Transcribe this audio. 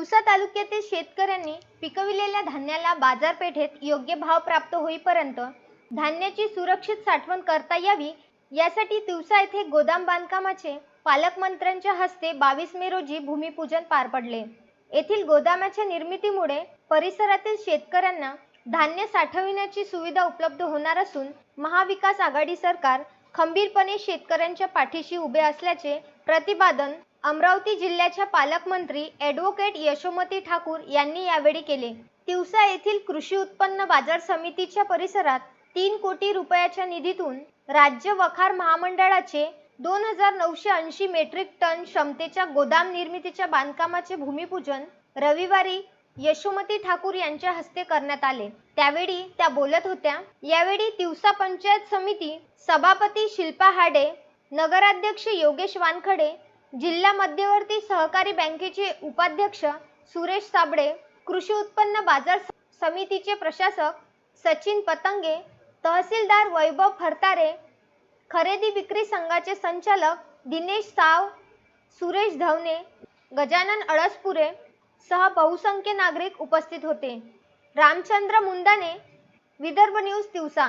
तिवसा तालुक्यातील शेतकऱ्यांनी पिकविलेल्या धान्याला बाजारपेठेत योग्य भाव प्राप्त होईपर्यंत धान्याची सुरक्षित साठवण करता यावी यासाठी तिवसा येथे गोदाम बांधकामाचे पालकमंत्र्यांच्या हस्ते बावीस मे रोजी भूमिपूजन पार पडले. येथील गोदामाच्या निर्मितीमुळे परिसरातील शेतकऱ्यांना धान्य साठविण्याची सुविधा उपलब्ध होणार असून महाविकास आघाडी सरकार खंबीरपणे शेतकऱ्यांच्या पाठीशी उभे असल्याचे प्रतिपादन अमरावती जिल्ह्याच्या पालकमंत्री ॲडव्होकेट यशोमती ठाकूर यांनी यावेळी केले. तिवसा येथील कृषी उत्पन्न बाजार समितीच्या परिसरात तीन कोटी रुपयाच्या निधीतून राज्य वखार महामंडळाचे दोन हजार नऊशे ऐंशी मेट्रिक टन क्षमतेच्या गोदाम निर्मितीच्या बांधकामाचे भूमिपूजन रविवारी यशोमती ठाकूर यांच्या हस्ते करण्यात आले. त्यावेळी त्या बोलत होत्या यावेळी दिवसा पंचायत समिती सभापती शिल्पा हाडे नगराध्यक्ष योगेश वानखडे जिल्हा मध्यवर्ती सहकारी बँकेचे उपाध्यक्ष सुरेश साबळे कृषी उत्पन्न बाजार समितीचे प्रशासक सचिन पतंगे तहसीलदार वैभव फरतारे खरेदी विक्री संघाचे संचालक दिनेश साव सुरेश धवने गजानन अळसपुरे सह बहुसंख्य नागरिक उपस्थित होते. रामचंद्र मुंदाने विदर्भ न्यूज दिवसा